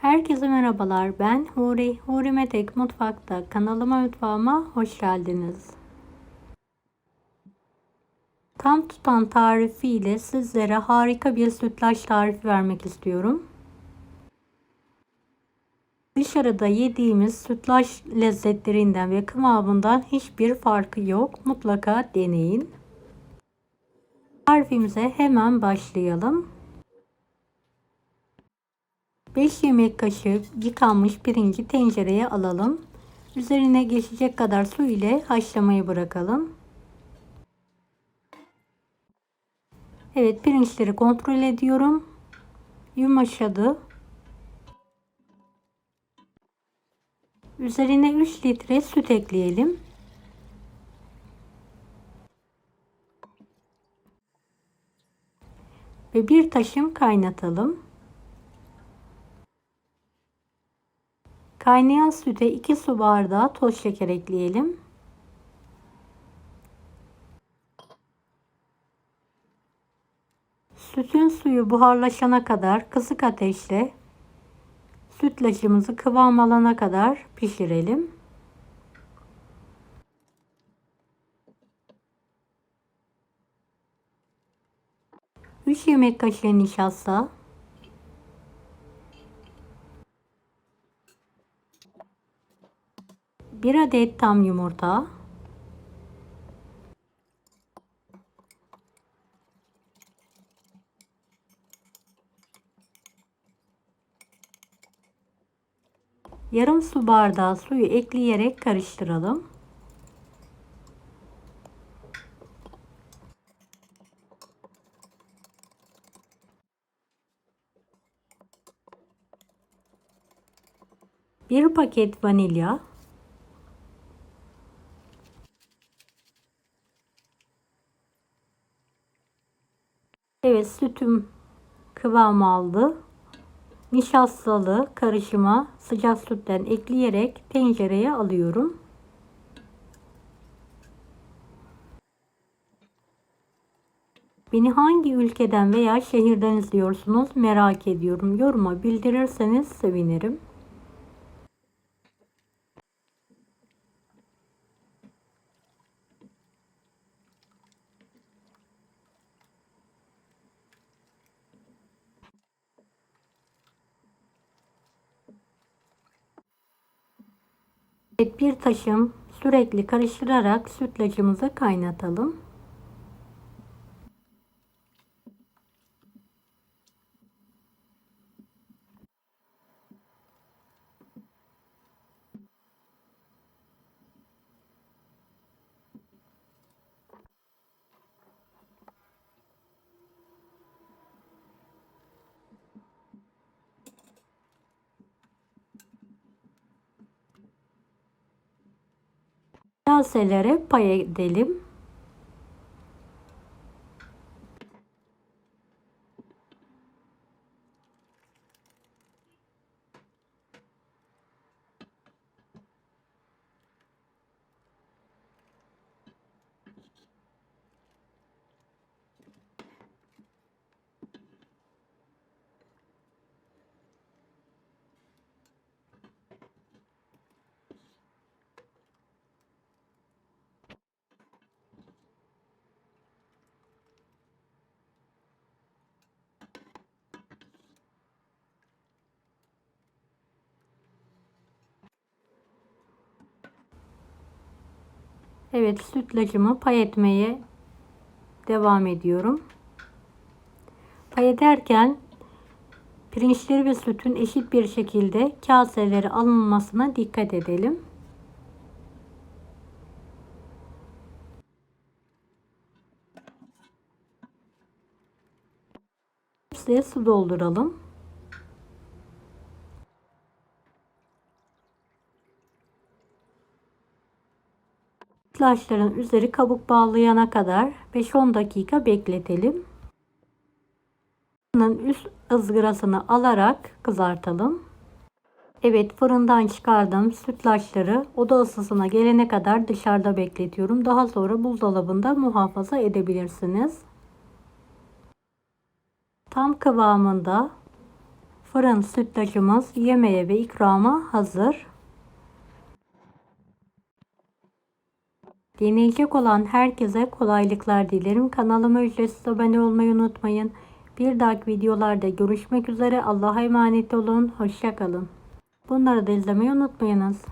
Herkese merhabalar. Ben Huri. Huri Metek Mutfak'ta kanalıma mutfağıma hoş geldiniz. Tam tutan tarifiyle sizlere harika bir sütlaç tarifi vermek istiyorum. Dışarıda yediğimiz sütlaç lezzetlerinden ve kıvamından hiçbir farkı yok. Mutlaka deneyin. Tarifimize hemen başlayalım. 5 yemek kaşığı yıkanmış pirinci tencereye alalım. Üzerine geçecek kadar su ile haşlamayı bırakalım. Evet pirinçleri kontrol ediyorum. Yumuşadı. Üzerine 3 litre süt ekleyelim. Ve bir taşım kaynatalım. Kaynayan süte 2 su bardağı toz şeker ekleyelim. Sütün suyu buharlaşana kadar kısık ateşle sütlacımızı kıvam alana kadar pişirelim. Üç yemek kaşığı nişasta, bir adet tam yumurta, yarım su bardağı suyu ekleyerek karıştıralım. Bir paket vanilya, Evet sütüm kıvam aldı. Nişastalı karışıma sıcak sütten ekleyerek tencereye alıyorum. Beni hangi ülkeden veya şehirden izliyorsunuz merak ediyorum. Yoruma bildirirseniz sevinirim. Bir taşım sürekli karıştırarak sütlacımızı kaynatalım. Kaselere pay edelim. Evet sütlacımı pay etmeye devam ediyorum. Pay ederken pirinçleri ve sütün eşit bir şekilde kaseleri alınmasına dikkat edelim. Hepsiye su dolduralım. Sütlaçların üzeri kabuk bağlayana kadar 5-10 dakika bekletelim. Bunun üst ızgarasını alarak kızartalım. Evet fırından çıkardım sütlaçları oda ısısına gelene kadar dışarıda bekletiyorum. Daha sonra buzdolabında muhafaza edebilirsiniz. Tam kıvamında Fırın sütlacımız yemeğe ve ikrama hazır. Deneyecek olan herkese kolaylıklar dilerim. Kanalıma ücretsiz abone olmayı unutmayın. Bir dahaki videolarda görüşmek üzere. Allah'a emanet olun. Hoşçakalın. Bunları da izlemeyi unutmayınız.